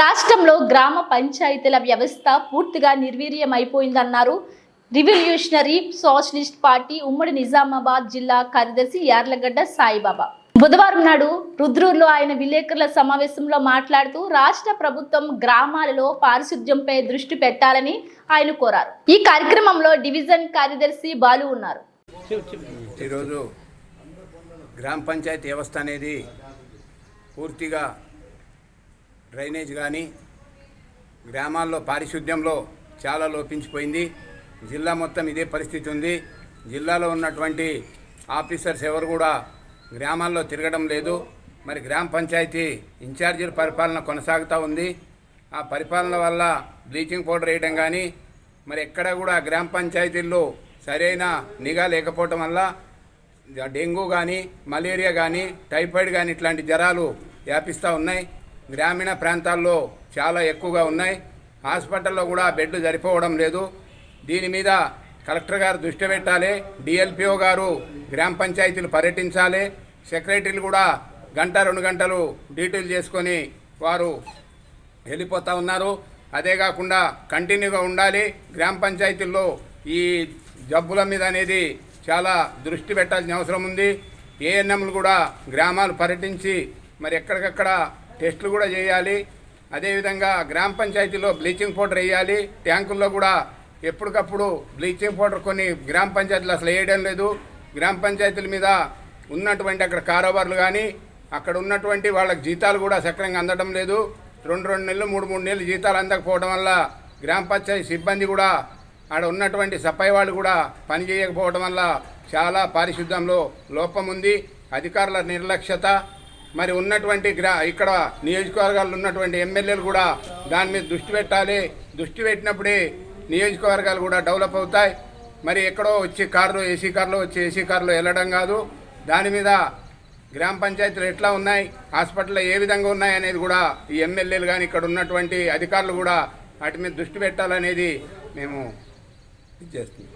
రాష్ట్రంలో గ్రామ పంచాయతీల వ్యవస్థ పూర్తిగా నిర్వీర్యమైపోయిందన్నారు. రివల్యూషనరీ సోషలిస్ట్ పార్టీ ఉమ్మడి నిజామాబాద్ జిల్లా కార్యదర్శి యార్లగడ్డ సాయిబాబా. బుధవారం నాడు రుద్రూరులో ఆయన విలేకరుల సమావేశంలో మాట్లాడుతూ రాష్ట్ర ప్రభుత్వం గ్రామాలలో పారిశుద్ధ్యంపై దృష్టి పెట్టాలని ఆయన కోరారు. ఈ కార్యక్రమంలో డివిజన్ కార్యదర్శి బాలు ఉన్నారు. ఈరోజు గ్రామ పంచాయతీ వ్యవస్థ అనేది పూర్తిగా డ్రైనేజ్ కానీ గ్రామాల్లో పారిశుద్ధ్యంలో చాలా లోపించిపోయింది. జిల్లా మొత్తం ఇదే పరిస్థితి ఉంది. జిల్లాలో ఉన్నటువంటి ఆఫీసర్స్ ఎవరు కూడా గ్రామాల్లో తిరగడం లేదు. మరి గ్రామ పంచాయతీ ఇన్ఛార్జీల పరిపాలన కొనసాగుతూ ఉంది. ఆ పరిపాలన వల్ల బ్లీచింగ్ పౌడర్ వేయడం కానీ మరి ఎక్కడ కూడా గ్రామ పంచాయతీల్లో సరైన నిఘా లేకపోవటం వల్ల డెంగ్యూ కానీ మలేరియా కానీ టైఫాయిడ్ కానీ ఇట్లాంటి జ్వరాలు వ్యాపిస్తూ ఉన్నాయి. గ్రామీణ ప్రాంతాల్లో చాలా ఎక్కువగా ఉన్నాయి. హాస్పిటల్లో కూడా బెడ్లు సరిపోవడం లేదు. దీని మీద కలెక్టర్ గారు దృష్టి పెట్టాలి. డిఎల్పిఓ గారు గ్రామ పంచాయతీలు పర్యటించాలి. సెక్రటరీలు కూడా గంట రెండు గంటలు డీటెయిల్ చేసుకొని వారు వెళ్ళిపోతూ ఉన్నారు. అదే కాకుండా కంటిన్యూగా ఉండాలి. గ్రామ పంచాయతీల్లో ఈ జబ్బుల మీద అనేది చాలా దృష్టి పెట్టాల్సిన అవసరం ఉంది. ఏఎన్ఎంలు కూడా గ్రామాలు పర్యటించి మరి ఎక్కడికక్కడ టెస్టులు కూడా చేయాలి. అదేవిధంగా గ్రామ పంచాయతీలో బ్లీచింగ్ పౌడర్ వేయాలి. ట్యాంకుల్లో కూడా ఎప్పటికప్పుడు బ్లీచింగ్ పౌడర్ కొన్ని గ్రామ పంచాయతీలు అసలు వేయడం లేదు. గ్రామ పంచాయతీల మీద ఉన్నటువంటి అక్కడ కారోబార్లు కానీ అక్కడ ఉన్నటువంటి వాళ్ళకి జీతాలు కూడా సక్రమంగా అందడం లేదు. రెండు రెండు నెలలు మూడు మూడు నెలలు జీతాలు అందకపోవడం వల్ల గ్రామ పంచాయతీ సిబ్బంది కూడా ఆడ ఉన్నటువంటి సఫాయి వాళ్ళు కూడా పని చేయకపోవడం వల్ల చాలా పారిశుద్ధ్యంలో లోపం ఉంది. అధికారుల నిర్లక్ష్యత మరి ఉన్నటువంటి గ్రా ఇక్కడ నియోజకవర్గాల్లో ఉన్నటువంటి ఎమ్మెల్యేలు కూడా దాని మీద దృష్టి పెట్టాలి. దృష్టి పెట్టినప్పుడే నియోజకవర్గాలు కూడా డెవలప్ అవుతాయి. మరి ఎక్కడో వచ్చి కార్లు ఏసీ కార్లో వచ్చి ఏసీ కార్లో వెళ్ళడం కాదు. దాని మీద గ్రామ పంచాయతీలు ఎట్లా ఉన్నాయి హాస్పిటల్లో ఏ విధంగా ఉన్నాయి అనేది కూడా ఈ ఎమ్మెల్యేలు కానీ ఇక్కడ ఉన్నటువంటి అధికారులు కూడా వాటి మీద దృష్టి పెట్టాలనేది మేము ఇది చేస్తున్నాం.